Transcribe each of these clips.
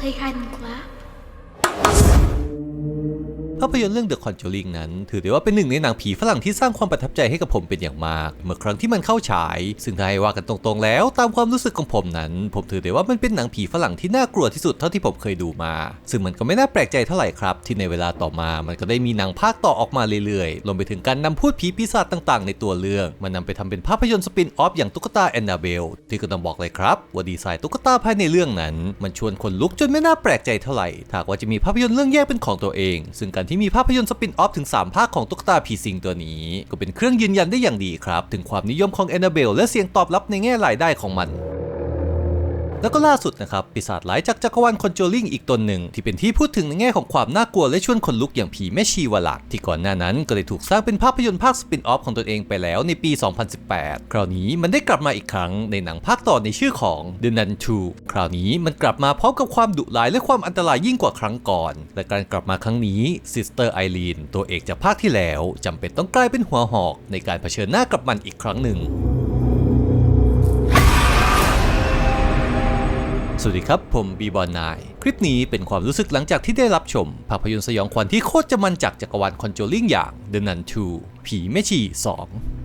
play hide and clap? ภาพยนตร์เรื่อง The Conjuring นั้น ถือได้ว่าเป็นหนึ่งในหนังผีฝรั่งที่สร้างความประทับใจให้กับผมเป็นอย่างมาก เมื่อครั้งที่มันเข้าฉาย ซึ่งถ้าให้ว่ากันตรงๆแล้ว ตามความรู้สึกของผมนั้น ผมถือได้ว่ามันเป็นหนังผีฝรั่งที่น่ากลัวที่สุดเท่าที่ผมเคยดูมา ซึ่งมันก็ไม่น่าแปลกใจเท่าไหร่ครับ ที่ในเวลาต่อมามันก็ได้มีหนังภาคต่อออกมาเรื่อยๆรวมไปถึงการนำพูดผีปีศาจต่างๆ ในตัวเรื่องมันนำไปทำเป็นภาพยนตร์สปินออฟอย่างตุ๊กตาแอนนาเบลที่ก็ต้องบอกเลยครับว่าดีไซน์ตุ๊กตาภายในเรื่องนั้น มันชวนคนลุกจนไม่น่าแปลกใจเท่าไหร่ถ้าหากว่าจะมีภาพยนตร์เรื่องแยกเป็นของตัวเอง ซึ่งการที่มีภาพยนตร์สปินออฟถึง 3 ภาคของตุ๊กตาผีสิงตัวนี้ ก็เป็นเครื่องยืนยันได้อย่างดีครับ ถึงความนิยมของแอนนาเบลและเสียงตอบรับในแง่รายได้ของมัน แล้วก็ล่าสุดนะครับปีศาจร้ายจากจักรวาลคอนโจลิงอีกตนหนึ่ง ที่เป็นที่พูดถึงในแง่ของความน่ากลัวและชวนขนลุกอย่างผีแม่ชีวลักที่ก่อนหน้านั้นก็ได้ถูกสร้างเป็นภาพยนตร์ภาคสปินออฟของตนเองไปแล้วในปี 2018 คราวนี้มันได้กลับมาอีกครั้งในหนังภาคต่อในชื่อของ The Nun 2 คราวนี้มันกลับมาพร้อมกับความดุร้ายและความอันตรายยิ่งกว่าครั้งก่อน และการกลับมาครั้งนี้ซิสเตอร์ไอรีนตัวเอกจากภาคที่แล้วจำเป็นต้องกลายเป็นหัวหอกในการเผชิญหน้ากับมันอีกครั้งหนึ่ง สวัสดีครับ ผมบีบอลนายคลิปนี้เป็นความรู้สึกหลังจากที่ได้รับชม ภาพยนตร์สยองขวัญที่โคตรจะมันจากจักรวาลคอนโจลิงอย่าง The Nun 2 ผีแม่ชี 2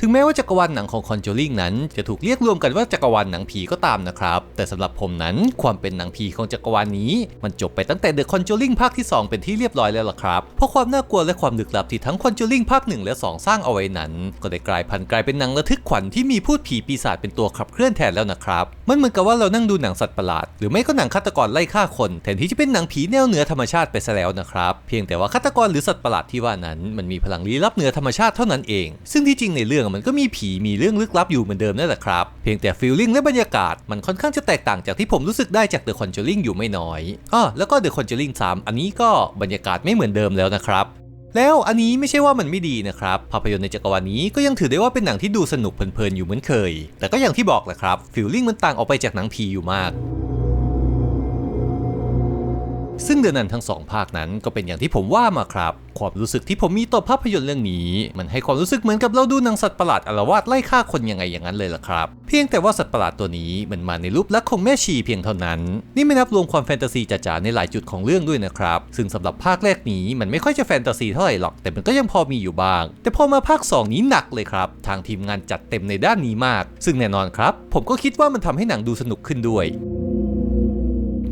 ถึงแม้ว่าจักรวาลหนังของ Conjuring นั้น จะถูกเรียกรวมกันว่าจักรวาลหนังผีก็ตามนะครับ แต่สำหรับผมนั้นความเป็นหนังผีของจักรวาลนี้ มันจบไปตั้งแต่ The Conjuring ภาคที่ 2 เป็นที่เรียบร้อยแล้วล่ะครับ เพราะความน่ากลัวและความลึกลับที่ทั้ง Conjuring ภาค 1 และ 2 สร้างเอาไว้นั้น ก็ได้กลายพันธุ์กลายเป็นหนังระทึกขวัญที่มีพูดผีปีศาจเป็นตัวขับเคลื่อนแทนแล้วนะครับ มันเหมือนกับว่าเรานั่งดูหนังสัตว์ประหลาด หรือไม่ก็หนังฆาตกรไล่ฆ่าคนแทนที่จะเป็นหนังผีแนวเหนือธรรมชาติไปซะแล้วนะครับ เพียงแต่ว่าฆาตกรหรือสัตว์ประหลาดที่ว่านั้นมันมีพลังลี้ลับเหนือธรรมชาติเท่านั้นเอง ซึ่งที่จริงในเรื่องมันก็มีผีมีเรื่องลึกลับอยู่เหมือนเดิมนั่นแหละครับ เพียงแต่ฟีลลิ่งและบรรยากาศมันค่อนข้างจะแตกต่างจากที่ผมรู้สึกได้จาก The Conjuring อยู่ไม่น้อยอ้อแล้วก็ The Conjuring 3 อันนี้ก็บรรยากาศไม่เหมือนเดิมแล้วนะครับแล้วอันนี้ไม่ใช่ว่ามันไม่ดีนะครับ ภาพยนตร์ในจักรวาลนี้ก็ยังถือได้ว่าเป็นหนังที่ดูสนุกเพลินๆอยู่เหมือนเคย แต่ก็อย่างที่บอกแหละครับฟีลลิ่งมันต่างออกไปจากหนังผีอยู่มาก ซึ่งเดือนนั้นทั้งสองภาคนั้นก็เป็นอย่างที่ผมว่ามาครับ ความรู้สึกที่ผมมีต่อภาพยนตร์เรื่องนี้ มันให้ความรู้สึกเหมือนกับเราดูหนังสัตว์ประหลาดอารวาสไล่ฆ่าคนยังไงอย่างนั้นเลยล่ะครับ เพียงแต่ว่าสัตว์ประหลาดตัวนี้มันมาในรูปลักษณ์ของแม่ชีเพียงเท่านั้น นี่ไม่นับรวมความแฟนตาซีจ๋าๆในหลายจุดของเรื่องด้วยนะครับ ซึ่งสำหรับภาคแรกนี้มันไม่ค่อยจะแฟนตาซีเท่าไหร่หรอก แต่มันก็ยังพอมีอยู่บ้าง แต่พอมาภาค 2 นี้หนักเลยครับ ทางทีมงานจัดเต็มในด้านนี้มาก ซึ่งแน่นอนครับ ผมก็คิดว่ามันทำให้หนังดูสนุกขึ้นด้วย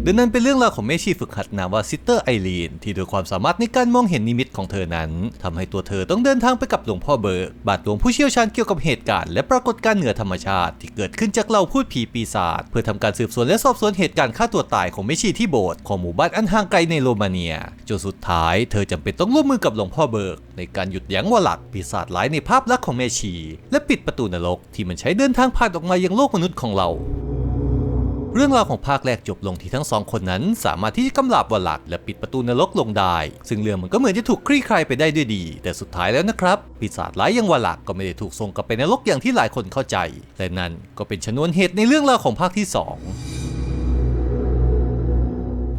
ดังนั้นเป็นเรื่องราวของแม่ชีฝึกหัดนามว่าซิสเตอร์ไอรีนที่ด้วยความสามารถในการมองเห็นนิมิตของเธอนั้นทำให้ตัวเธอต้องเดินทางไปกับหลวงพ่อเบิร์กบาทหลวงผู้เชี่ยวชาญเกี่ยวกับเหตุการณ์และปรากฏการณ์เหนือธรรมชาติ ที่เกิดขึ้นจากเหล่าพูดผีปีศาจเพื่อทำการสืบสวนและสอบสวนเหตุการณ์ฆ่าตัวตายของแม่ชีที่โบสถ์ของหมู่บ้านอันห่างไกลในโรมาเนียจนสุดท้ายเธอจำเป็นต้องร่วมมือกับหลวงพ่อเบิร์กในการหยุดยั้งวลักปีศาจร้ายในภาพลักษณ์ของแม่ชี และปิดประตูนรกที่มันใช้เดินทางผ่านออกมายังโลกมนุษย์ของเรา เรื่องราวของภาคแรกจบลงที่ทั้งสองคนนั้น สามารถที่จะกำลาบวลักและปิดประตูนรกลงได้ ซึ่งเรื่องมันก็เหมือนจะถูกคลี่คลายไปได้ด้วยดี แต่สุดท้ายแล้วนะครับปีศาจร้ายยังวลักก็ไม่ได้ถูกส่งกลับไปนรกอย่างที่หลายคนเข้าใจ และนั่นก็เป็นชนวนเหตุในเรื่องราวของภาคที่ 2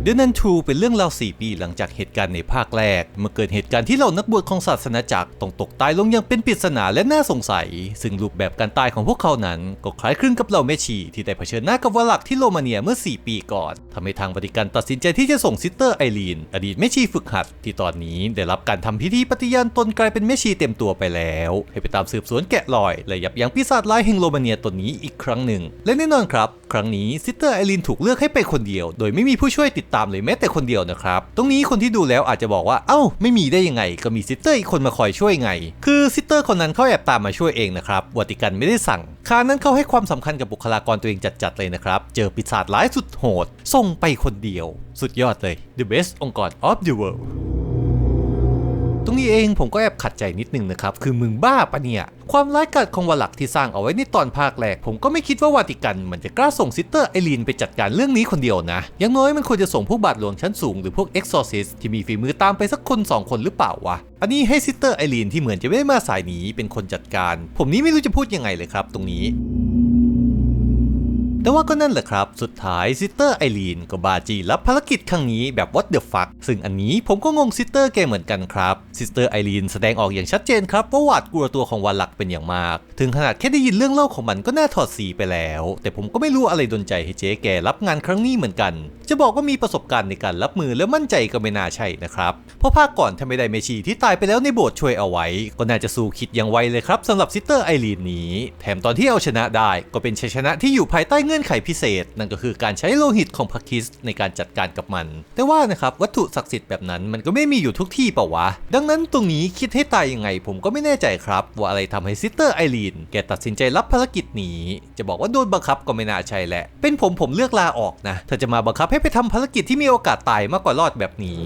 เดนันทูเป็นเรื่องราว 4 ปีหลังจากเหตุการณ์ในภาคแรก เมื่อเกิดเหตุการณ์ที่เหล่านักบวชของศาสนาจักรต้องตกตายลงอย่างเป็นปริศนาและน่าสงสัย ซึ่งรูปแบบการตายของพวกเขานั้น ก็คล้ายคลึงกับเหล่าแม่ชีที่ได้เผชิญหน้ากับวลักที่โรมาเนียเมื่อ 4 ปีก่อนทำให้ทางวาติกันตัดสินใจที่จะส่งซิสเตอร์ไอรีนอดีตแม่ชีฝึกหัด ที่ตอนนี้ได้รับการทำพิธีปฏิญาณตนกลายเป็นแม่ชีเต็มตัวไปแล้ว ให้ไปตามสืบสวนแกะรอยและยับยั้งปีศาจร้ายแห่งโรมาเนียตนนี้อีกครั้งหนึ่ง และแน่นอนครับครั้งนี้ซิสเตอร์ไอรีนถูกเลือกให้ไปคนเดียว โดยไม่มีผู้ช่วยติดตามเลยแม้แต่คนเดียวนะครับ ตรงนี้คนที่ดูแล้วอาจจะบอกว่า เอ้า ไม่มีได้ยังไง ก็มีซิสเตอร์อีกคนมาคอยช่วยไง คือซิสเตอร์คนนั้นเขาแอบตามมาช่วยเองนะครับวาติกันไม่ได้สั่งคานั้นเขาให้ความสำคัญกับบุคลากรตัวเองจัดๆเลยนะครับ เจอปีศาจร้ายสุดโหดส่งไปคนเดียว สุดยอดเลย the best องค์กร of the world ตรงนี้เองผมก็แอบขัดใจนิดนึงนะครับ คือมึงบ้าปะเนี่ย ความร้ายกาจของวลักที่สร้างเอาไว้ในตอนภาคแรก ผมก็ไม่คิดว่าวาติกันมันจะกล้าส่งซิสเตอร์ไอรีนไปจัดการเรื่องนี้คนเดียวนะ อยังน้อยมันควรจะส่งพวกบาทหลวงชั้นสูงหรือพวกเอ็กซอร์ซิสที่มีฝีมือตามไปสักคน 2 คนหรือเปล่าวะ อันนี้ให้ซิสเตอร์ไอรีนที่เหมือนจะไม่ได้มาสายนี้เป็นคนจัดการ ผมนี้ไม่รู้จะพูดยังไงเลยครับ ตรงนี้ แต่ว่าก็นั่นแหละครับ สุดท้ายซิสเตอร์ไอรีนก็บาจีรับภารกิจครั้งนี้แบบ what the fuck ซึ่งอันนี้ผมก็งงซิสเตอร์แกเหมือนกันครับซิสเตอร์ไอรีนแสดงออกอย่างชัดเจนครับว่าหวาดกลัวตัวของวันหลักเป็นอย่างมาก ถึงขนาดแค่ได้ยินเรื่องเล่าของมันก็น่าถอดสีไปแล้ว แต่ผมก็ไม่รู้อะไรดนใจให้เจ๊แกรับงานครั้งนี้เหมือนกัน จะบอกว่ามีประสบการณ์ในการรับมือและมั่นใจก็ไม่น่าใช่นะครับ เพราะภาคก่อนถ้าไม่ได้เมชีที่ตายไปแล้วในโบสถ์ช่วยเอาไว้ ก็น่าจะสู้คิดอย่างไวเลยครับสำหรับซิสเตอร์ไอรีนนี้ แถมตอนที่เอาชนะได้ก็เป็นชัยชนะที่อยู่ภายใต้เงื่อนไขพิเศษ นั่นก็คือการใช้โลหิตของพระคิสในการจัดการกับมัน แต่ว่านะครับวัตถุศักดิ์สิทธิ์แบบนั้นมันก็ไม่มีอยู่ทุกที่เปล่าวะ ดังนั้นตรงนี้คิดให้ตายยังไง ผมก็ไม่แน่ใจครับ ว่าอะไรทำให้ซิสเตอร์ไอรีนแกตัดสินใจรับภารกิจนี้ จะบอกว่าโดนบังคับก็ไม่น่าใช่แหละ เป็นผมผมเลือกลาออกนะถ้าจะมาบังคับให้ไปทำภารกิจที่มีโอกาสตายมากกว่ารอดแบบนี้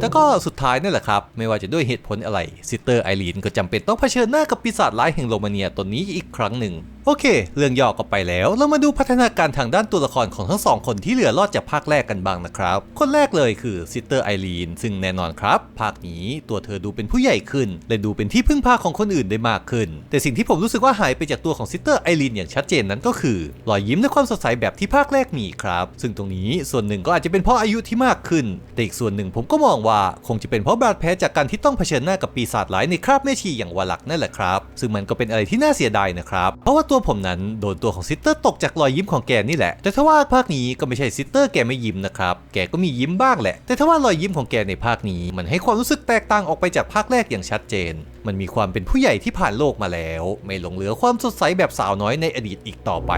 แต่ก็สุดท้ายนั่นแหละครับ ไม่ว่าจะด้วยเหตุผลอะไรซิสเตอร์ไอรีนก็จำเป็นต้องเผชิญหน้ากับปีศาจร้ายแห่งโรมาเนียตนนี้อีกครั้งหนึ่ง โอเค เรื่องย่อก็ไปแล้ว เรามาดูพัฒนาการทางด้านตัวละครของทั้งสองคนที่เหลือรอดจากภาคแรกกันบ้างนะครับ คนแรกเลยคือซิสเตอร์ไอรีนซึ่งแน่นอนครับ ภาคนี้ตัวเธอดูเป็นผู้ใหญ่ขึ้น และดูเป็นที่พึ่งพาของคนอื่นได้มากขึ้น แต่สิ่งที่ผมรู้สึกว่าหายไปจากตัวของซิสเตอร์ไอรีนอย่างชัดเจนนั้นก็คือรอยยิ้มและความสดใสแบบที่ภาคแรกมีครับ ซึ่งตรงนี้ส่วนหนึ่งก็อาจจะเป็นเพราะอายุที่มากขึ้น แต่อีกส่วนหนึ่งผมก็มองว่าคงจะเป็นเพราะบาดแผลจากการที่ต้องเผชิญหน้ากับปีศาจร้ายในคราบแม่ชีอย่างวาลักนั่นแหละครับ ซึ่งมันก็เป็นอะไรที่น่าเสียดายนะครับ เพราะว่าตัวผมนั้นโดนตัวของซิสเตอร์ตกจากรอยยิ้มของแกนี่แหละ แต่ถ้าว่าภาคนี้ก็ไม่ใช่ซิสเตอร์แกไม่ยิ้มนะครับ แกก็มียิ้มบ้างแหละ แต่ถ้าว่ารอยยิ้มของแกในภาคนี้ มันให้ความรู้สึกแตกต่างออกไปจากภาคแรกอย่างชัดเจน มันมีความเป็นผู้ใหญ่ที่ผ่านโลกมาแล้ว ไม่หลงเหลือความสดใสแบบสาวน้อยในอดีตอีกต่อไป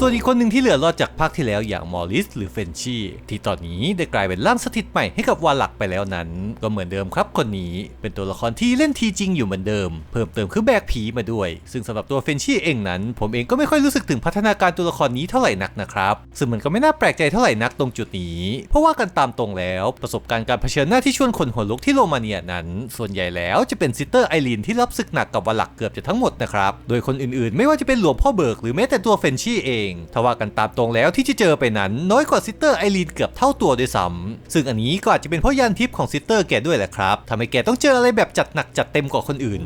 ส่วนอีกคนหนึ่งที่เหลือรอดจากภาคที่แล้วอย่างมอริสหรือเฟนชี่ที่ตอนนี้ได้กลายเป็นร่างสถิตใหม่ให้กับวาลักไปแล้วนั้น ก็เหมือนเดิมครับคนนี้เป็นตัวละครที่เล่นทีจริงอยู่เหมือนเดิม เพิ่มเติมคือแบกผีมาด้วย ซึ่งสำหรับตัวเฟนชี่เองนั้น ผมเองก็ไม่ค่อยรู้สึกถึงพัฒนาการตัวละครนี้เท่าไหร่นักนะครับซึ่งมันก็ไม่น่าแปลกใจเท่าไหร่นักตรงจุดนี้ เพราะว่ากันตามตรงแล้วประสบการณ์การเผชิญหน้าที่ชวนคนหัวลุกที่โรมาเนียนั้น ส่วนใหญ่แล้วจะเป็นซิสเตอร์ไอรีนที่รับศึกหนักกับวาลักเกือบจะทั้งหมดนะครับโดยคนอื่นๆ ไม่ว่าจะเป็นหลวงพ่อเบิกหรือแม้แต่ตัวเฟนชีเองถ้าว่ากันตามตรงแล้วที่จะเจอไปนั้นน้อยกว่าซิสเตอร์ไอรีนเกือบเท่าตัวด้วยซ้ำซึ่งอันนี้ก็อาจจะเป็นเพราะยานทิพย์ของซิสเตอร์แกด้วยแหละครับทำให้แกต้องเจออะไรแบบจัดหนักจัดเต็มกว่าคนอื่น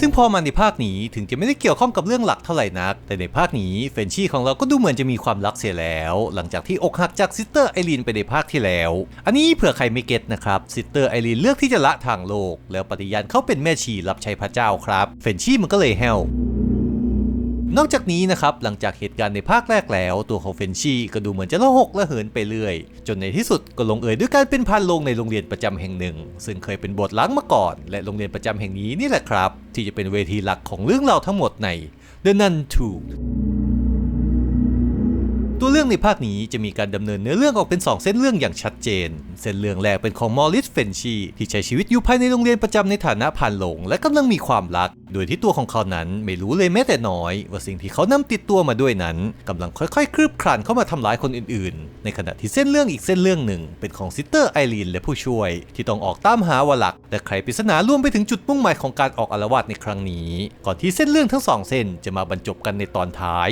ซึ่งพอมาในภาคนี้ถึงจะไม่ได้เกี่ยวข้องกับเรื่องหลักเท่าไหร่นัก แต่ในภาคนี้เฟรนชี่ของเราก็ดูเหมือนจะมีความรักเสียแล้ว หลังจากที่อกหักจากซิสเตอร์ไอรีนไปในภาคที่แล้ว อันนี้เผื่อใครไม่เก็ตนะครับซิสเตอร์ไอรีนเลือกที่จะละทางโลก แล้วปฏิญาณเขาเป็นแม่ชีรับใช้พระเจ้าครับเฟรนชี่มันก็เลยแฮว นอกจากนี้นะครับหลังจากเหตุการณ์ในภาคแรกแล้ว ตัวของเฟนชี่ก็ดูเหมือนจะละหกละเหินไปเรื่อย จนในที่สุดก็ลงเอยด้วยการเป็นพันลงในโรงเรียนประจำแห่งหนึ่ง ซึ่งเคยเป็นบทล้างมาก่อน และโรงเรียนประจำแห่งนี้นี่แหละครับ ที่จะเป็นเวทีหลักของเรื่องราวทั้งหมดใน The Nun 2 ตัวเรื่องในภาคนี้จะมีการดำเนินเนื้อเรื่องออกเป็น 2 เส้นเรื่องอย่างชัดเจน เส้นเรื่องแรกเป็นของมอริสเฟนชีที่ใช้ชีวิตอยู่ภายในโรงเรียนประจำในฐานะผ่านหลง และกำลังมีความรัก โดยที่ตัวของเขานั้นไม่รู้เลยแม้แต่น้อย ว่าสิ่งที่เขานำติดตัวมาด้วยนั้นกำลังค่อยๆคลืบคลานเข้ามาทำร้ายคนอื่นๆ ในขณะที่เส้นเรื่องอีกเส้นเรื่องหนึ่ง เป็นของซิสเตอร์ไอรีนและผู้ช่วย ที่ต้องออกตามหาวาลักและไขปริศนารวมไปถึงจุดมุ่งหมายของการออกอารวาสในครั้งนี้ ก่อนที่เส้นเรื่องทั้งสองเส้นจะมาบรรจบกันในตอนท้าย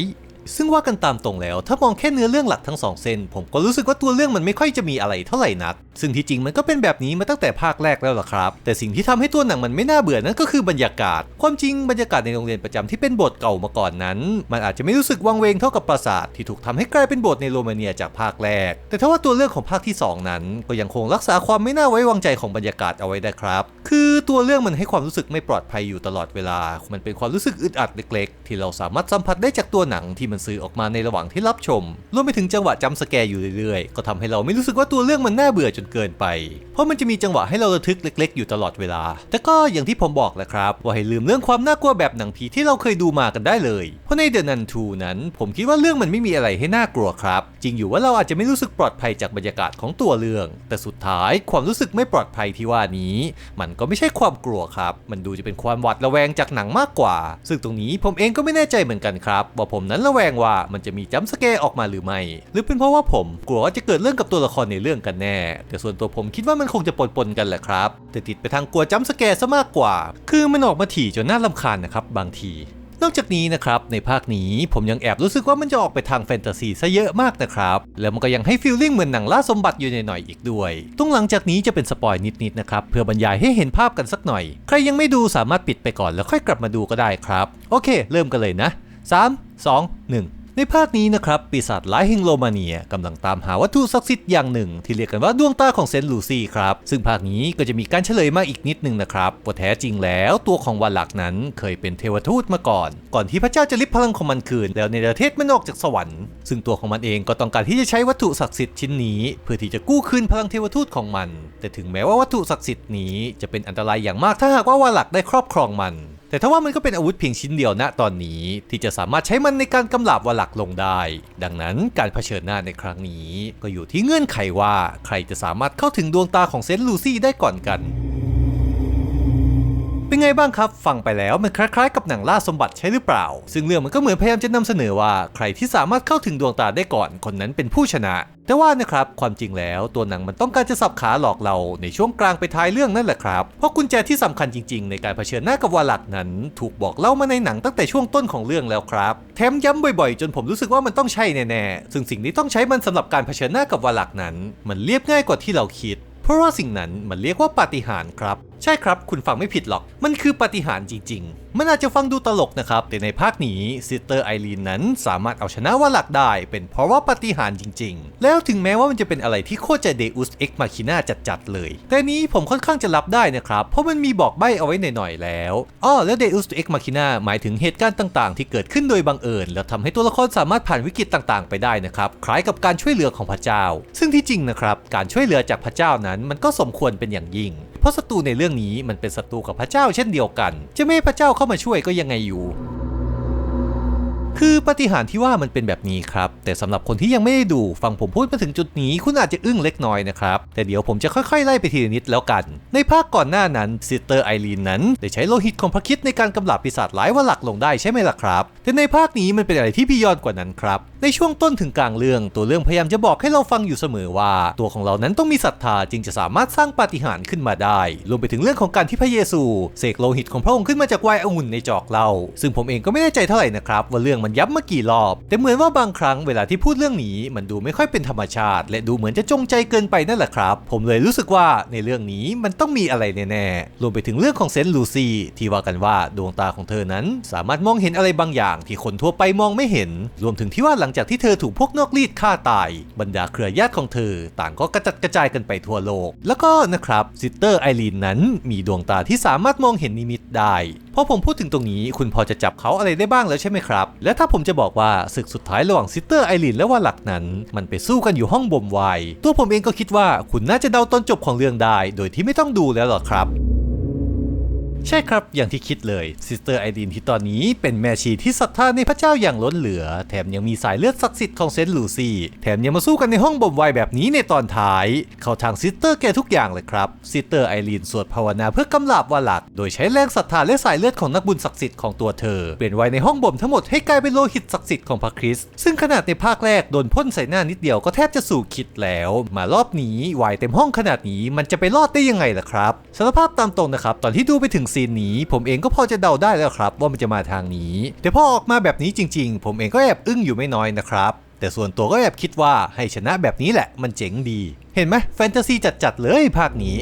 ซึ่งว่ากันตามตรงแล้ว ถ้ามองแค่เนื้อเรื่องหลักทั้งสองเส้น ผมก็รู้สึกว่าตัวเรื่องมันไม่ค่อยจะมีอะไรเท่าไหร่นัก ซึ่งที่จริงมันก็เป็นแบบนี้มาตั้งแต่ภาคแรกแล้วล่ะครับ แต่สิ่งที่ทำให้ตัวหนังมันไม่น่าเบื่อนั่นก็คือบรรยากาศ ความจริงบรรยากาศในโรงเรียนประจำที่เป็นโบสถ์เก่ามาก่อนนั้น มันอาจจะไม่รู้สึกวังเวงเท่ากับปราสาทที่ถูกทำให้กลายเป็นโบสถ์ในโรมาเนียจากภาคแรก แต่ถ้าว่าตัวเรื่องของภาคที่สองนั้น ก็ยังคงรักษาความไม่น่าไว้วางใจของบรรยากาศเอาไว้ได้ครับ คือตัวเรื่องมันให้ความรู้สึกไม่ปลอดภัยอยู่ตลอดเวลา มันเป็นความรู้สึกอึดอัดเล็กๆ ที่เราสามารถสัมผัสได้จากตัวหนังที่มันสื่อออกมาในระหว่างที่รับชม รวมไปถึงจังหวะจัมป์สแกร์อยู่เรื่อยๆ ก็ทำให้เราไม่รู้สึกว่าตัวเรื่องมันน่าเบื่อจนเกินไป เพราะมันจะมีจังหวะให้เราระทึกเล็ก ๆ อยู่ตลอดเวลา แต่ก็อย่างที่ผมบอกแหละครับ ว่าให้ลืมเรื่องความน่ากลัวแบบหนังผีที่เราเคยดูมากันได้เลย เพราะใน The Nun 2นั้นผมคิดว่าเรื่องมันไม่มีอะไรให้น่ากลัวครับ จริงอยู่ว่าเราอาจจะไม่รู้สึกปลอดภัยจากบรรยากาศของตัวเรื่อง แต่สุดท้ายความรู้สึกไม่ปลอดภัยที่ว่านี้ มันก็ไม่ใช่ความกลัวครับ มันดูจะเป็นความหวาดระแวงจากหนังมากกว่า ซึ่งตรงนี้ผมเองก็ไม่แน่ใจเหมือนกันครับ ว่าผมนั้นระแวงว่ามันจะมีจัมสแกร์ออกมาหรือไม่ หรือเป็นเพราะว่าผมกลัวว่าจะเกิดเรื่องกับตัวละครในเรื่องกันแน่ แต่ส่วนตัวผมคิดว่ามันคงจะปนๆกันแหละครับ แต่ติดไปทางกลัวจัมสแกร์ซะมากกว่า คือมันออกมาถี่จนน่ารำคาญนะครับบางทีนอกจากนี้นะครับในภาคนี้ผมยังแอบรู้สึกว่ามันจะออกไปทางแฟนตาซีซะเยอะมากนะครับ แล้วมันก็ยังให้ฟีลลิ่งเหมือนหนังล่าสมบัติอยู่ในหน่อยอีกด้วยตรงหลังจากนี้จะเป็นสปอยนิดๆนะครับเพื่อบรรยายให้เห็นภาพกันสักหน่อย ใครยังไม่ดูสามารถปิดไปก่อนแล้วค่อยกลับมาดูก็ได้ครับ โอเค เริ่มกันเลยนะ 3 2 1 ในภาคนี้นะครับ ปีศาจร้ายแห่งโรมาเนียกำลังตามหาวัตถุศักดิ์สิทธิ์อย่างหนึ่ง ที่เรียกกันว่าดวงตาของเซนต์ลูซี่ครับ ซึ่งภาคนี้ก็จะมีการเฉลยมาอีกนิดนึงนะครับว่าแท้จริงแล้วตัวของวันหลักนั้นเคยเป็นเทวทูตมาก่อน ก่อนที่พระเจ้าจะริบพลังของมันคืน แล้วในประเทศมันออกจากสวรรค์ซึ่งตัวของมันเองก็ต้องการที่จะใช้วัตถุศักดิ์สิทธิ์ชิ้นนี้ เพื่อที่จะกู้คืนพลังเทวทูตของมัน แต่ถึงแม้ว่าวัตถุศักดิ์สิทธิ์นี้จะเป็นอันตรายอย่างมากถ้าหากว่าวันหลักได้ครอบครองมันแต่ถ้าว่ามันก็เป็นอาวุธเพียงชิ้นเดียวณตอนนี้ที่จะสามารถใช้มันในการกำลาบวหลักลงได้ ดังนั้นการเผชิญหน้าในครั้งนี้ ก็อยู่ที่เงื่อนไขว่าใครจะสามารถเข้าถึงดวงตาของเซนต์ลูซี่ได้ก่อนกัน เป็นไงบ้างครับ ฟังไปแล้วมันคล้ายๆกับหนังล่าสมบัติใช่หรือเปล่า ซึ่งเรื่องมันก็เหมือนพยายามจะนำเสนอว่าใครที่สามารถเข้าถึงดวงตาได้ก่อนคนนั้นเป็นผู้ชนะ แต่ว่านะครับความจริงแล้วตัวหนังมันต้องการจะสับขาหลอกเราในช่วงกลางไปท้ายเรื่องนั่นแหละครับ เพราะกุญแจที่สำคัญจริงๆ ในการเผชิญหน้ากับวาลักนั้น ถูกบอกเล่ามาในหนังตั้งแต่ช่วงต้นของเรื่องแล้วครับแถมย้ำบ่อยๆ จนผมรู้สึกว่ามันต้องใช่แน่ๆซึ่งสิ่งที่ต้องใช้มันสำหรับการเผชิญหน้ากับวาลักนั้น มันเรียบง่ายกว่าที่เราคิด เพราะว่าสิ่งนั้นมันเรียกว่าปาฏิหาริย์ครับใช่ครับ คุณฟังไม่ผิดหรอก มันคือปาฏิหาริย์จริง ๆ มันอาจจะฟังดูตลกนะครับ แต่ในภาคนี้ซิสเตอร์ไอรีนนั้นสามารถเอาชนะวาลักได้ เป็นเพราะว่าปาฏิหาริย์จริง ๆ แล้วถึงแม้ว่ามันจะเป็นอะไรที่โคตรจะเดอุสเอ็กมาคิน่าจัดๆเลย แต่นี้ผมค่อนข้างจะรับได้นะครับ เพราะมันมีบอกใบ้เอาไว้หน่อยๆแล้วอ้อแล้วเดอุสเอ็กมาคิน่าหมายถึงเหตุการณ์ต่างๆ ที่เกิดขึ้นโดยบังเอิญ แล้วทำให้ตัวละครสามารถผ่านวิกฤตต่างๆ ไปได้นะครับ คล้ายกับการช่วยเหลือของพระเจ้า ซึ่งที่จริงนะครับ การช่วยเหลือจากพระเจ้านั้นมันก็สมควรเป็นอย่างยิ่ง ราะศัตรูในเรื่องนี้มันเป็นศัตรูกับพระเจ้าเช่นเดียวกัน จะไม่ให้พระเจ้าเข้ามาช่วยก็ยังไงอยู่ คือปาฏิหาริ์ที่ว่ามันเป็นแบบนี้ครับ แต่สำหรับคนที่ยังไม่ได้ดูฟังผมพูดมาถึงจุดนี้ คุณอาจจะอึ้งเล็กน้อยนะครับ แต่เดี๋ยวผมจะค่อยๆ ไล่ไปทีละนิดแล้วกัน ในภาคก่อนหน้านั้นซิสเตอร์ไอรีนนั้นได้ใช้โลหิตของพระคิดในการกำราบปีศาจร้ายว่าหลักลงได้ใช่ไหมล่ะครับ แต่ในภาคนี้มันเป็นอะไรที่พิยอนกว่านั้นครับในช่วงต้นถึงกลางเรื่องตัวเรื่องพยายามจะบอกให้เราฟังอยู่เสมอว่า ตัวของเรานั้นต้องมีศรัทธาจึงจะสามารถสร้างปาฏิหาริย์ขึ้นมาได้รวมไปถึงเรื่องของการที่พระเยซูเสกโลหิตของพระองค์ขึ้นมาจากวน์องุ่นในจอกเหล้าซึ่งผมเองก็ไม่แน่ใจเท่าไหร่นะครับว่าเรื่องมันย้ำมากี่รอบ แต่เหมือนว่าบางครั้งเวลาที่พูดเรื่องนี้มันดูไม่ค่อยเป็นธรรมชาติ และดูเหมือนจะจงใจเกินไปนั่นแหละครับ ผมเลยรู้สึกว่าในเรื่องนี้มันต้องมีอะไรแน่ๆรวมไปถึงเรื่องของเซนต์ลูซี่ที่ว่ากันว่าดวงตาของเธอนั้น สามารถมองเห็นอะไรบางอย่างที่คนทั่วไปมองไม่เห็น รวมถึงที่ว่าหลังจากที่เธอถูกพวกนอกรีดฆ่าตาย บรรดาเครือญาติของเธอ ต่างก็กระจัดกระจายกันไปทั่วโลก แล้วก็นะครับซิสเตอร์ไอรีนนั้น มีดวงตาที่สามารถมองเห็นนิมิตได้พอผมพูดถึงตรงนี้คุณพอจะจับเขาอะไรได้บ้างแล้วใช่ไหมครับ และถ้าผมจะบอกว่าศึกสุดท้ายระหว่างซิสเตอร์ไอรีนและวาหลักนั้น มันไปสู้กันอยู่ห้องบ่มไวน์ตัวผมเองก็คิดว่าคุณน่าจะเดาตอนจบของเรื่องได้ โดยที่ไม่ต้องดูแล้วหรอกครับ ใช่ครับ อย่างที่คิดเลยซิสเตอร์ไอรีนที่ตอนนี้เป็นแม่ชีที่ศรัทธาในพระเจ้าอย่างล้นเหลือ แถมยังมีสายเลือดศักดิ์สิทธิ์ของเซนต์ลูซี่ แถมยังมาสู้กันในห้องบ่มไวแบบนี้ในตอนท้าย เข้าทางซิสเตอร์แกทุกอย่างเลยครับซิสเตอร์ไอรีนสวดภาวนาเพื่อกำลาบวาหลักโดยใช้แรงศรัทธาและสายเลือดของนักบุญศักดิ์สิทธิ์ของตัวเธอ เปลี่ยนไวน์ในห้องบ่มทั้งหมดให้กลายเป็นโลหิตศักดิ์สิทธิ์ของพระคริสต์ซึ่งขนาดในภาคแรกโดนพ่นใส่หน้านิดเดียวก็แทบจะสู่คิดแล้ว มารอบนี้ไวน์เต็มห้องขนาดนี้มันจะไปรอดได้ยังไงล่ะครับสารภาพตามตรงนะครับตอนที่ดูไปถึงซีนนี้ ผมเองก็พอจะเดาได้แล้วครับ ว่ามันจะมาทางนี้ แต่พอออกมาแบบนี้จริง ๆ ผมเองก็แอบอึ้งอยู่ไม่น้อยนะครับ แต่ส่วนตัวก็แอบคิดว่าให้ชนะแบบนี้แหละมันเจ๋งดี เห็นไหมแฟนตาซีจัดๆเลยภาคนี้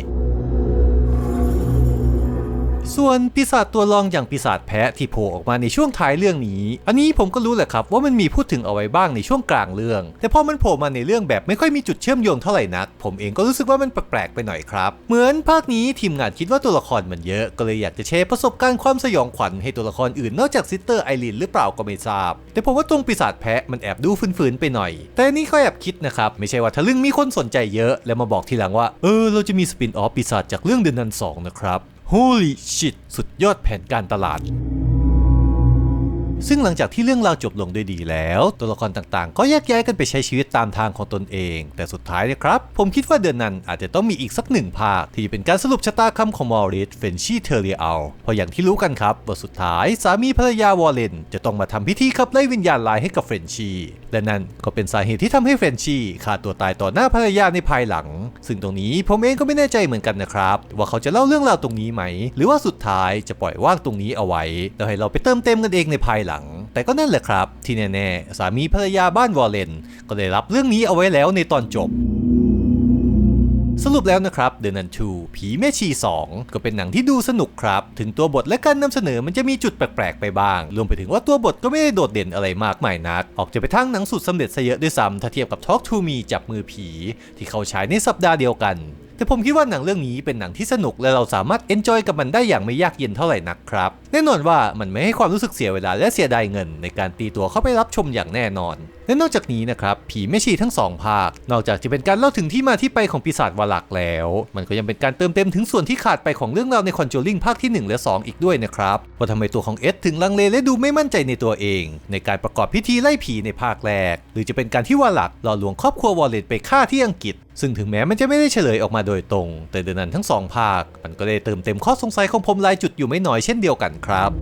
ส่วนปีศาจตัวรองอย่างปีศาจแพะที่โผล่ออกมาในช่วงท้ายเรื่องนี้ อันนี้ผมก็รู้แหละครับว่ามันมีพูดถึงเอาไว้บ้างในช่วงกลางเรื่อง แต่พอมันโผล่มาในเรื่องแบบไม่ค่อยมีจุดเชื่อมโยงเท่าไหร่นัก ผมเองก็รู้สึกว่ามันแปลกๆไปหน่อยครับ เหมือนภาคนี้ทีมงานคิดว่าตัวละครมันเยอะ ก็เลยอยากจะแชร์ประสบการณ์ความสยองขวัญให้ตัวละครอื่นนอกจากซิสเตอร์ไอรินหรือเปล่าก็ไม่ทราบ แต่ผมว่าตรงปีศาจแพะมันแอบดูฝืนๆไปหน่อย แต่นนี่ก็แอบคิดนะครับไม่ใช่ว่าทะลึ่งมีคนสนใจเยอะ แล้วมาบอกทีหลังว่าเออเราจะมีสปินออฟปีศาจจากเรื่องเดือนนันสองนะครับ Holy shit สุดยอดแผนการตลาด ซึ่งหลังจากที่เรื่องราวจบลงด้วยดีแล้ว ตัวละครต่างๆ ก็แยกย้ายกันไปใช้ชีวิตตามทางของตนเอง แต่สุดท้ายนะครับ ผมคิดว่าเดือนนั้นอาจจะต้องมีอีกสักหนึ่งภาค ที่เป็นการสรุปชะตากรรมของมอริสเฟนชี่เทเรียลเพราะอย่างที่รู้กันครับว่าสุดท้ายสามีภรรยาวอลเลนจะต้องมาทำพิธีขับไล่วิญญาณร้ายให้กับเฟนชี่และนั่นก็เป็นสาเหตุที่ทำให้เฟนชี่ฆ่าตัวตายต่อหน้าภรรยาในภายหลัง ซึ่งตรงนี้ผมเองก็ไม่แน่ใจเหมือนกันนะครับ ว่าเขาจะเล่าเรื่องราวตรงนี้ไหม หรือว่าสุดท้ายจะปล่อยว่างตรงนี้เอาไว้แล้วให้เราไปเติมเต็มกันเองในภายหลังแต่ก็นั่นแหละครับ ที่แน่ๆ สามีภรรยาบ้านวอลเลน ก็ได้รับเรื่องนี้เอาไว้แล้วในตอนจบสรุปแล้วนะครับ The Nun 2ผีแม่ชี 2 ก็เป็นหนังที่ดูสนุกครับ ถึงตัวบทและการนำเสนอมันจะมีจุดแปลกๆไปบ้าง รวมไปถึงว่าตัวบทก็ไม่ได้โดดเด่นอะไรมากมายนัก ออกจะไปทางหนังสุดสำเร็จซะเยอะด้วยซ้ำถ้าเทียบกับ Talk to Me จับมือผี ที่เขาฉายในสัปดาห์เดียวกัน แต่ผมคิดว่าหนังเรื่องนี้เป็นหนังที่สนุกและเราสามารถเอนจอยกับมันได้อย่างไม่ยากเย็นเท่าไหร่นักครับ แน่นอนว่ามันไม่ให้ความรู้สึกเสียเวลาและเสียดายเงิน ในการตีตัวเข้าไปรับชมอย่างแน่นอน และนอกจากนี้นะครับผีแม่ชีทั้งสองภาคนอกจากจะเป็นการเล่าถึงที่มาที่ไปของปีศาจวาลักแล้ว มันก็ยังเป็นการเติมเต็มถึงส่วนที่ขาดไปของเรื่องราวในคอนจูริงภาคที่ 1 และ 2 อีกด้วยนะครับว่าทำไมตัวของเอ็ดถึงลังเลและดูไม่มั่นใจในตัวเอง ในการประกอบพิธีไล่ผีในภาคแรก หรือจะเป็นการที่วาลักหล่อลวงครอบครัววอลเลตไปฆ่าที่อังกฤษซึ่งถึงแม้มันจะไม่ได้เฉลยออกมาโดยตรง แต่เดือนนั้นทั้งสองภาค มันก็ได้เติมเต็มข้อสงสัยของผมหลายจุดอยู่ไม่น้อยเช่นเดียวกันครับ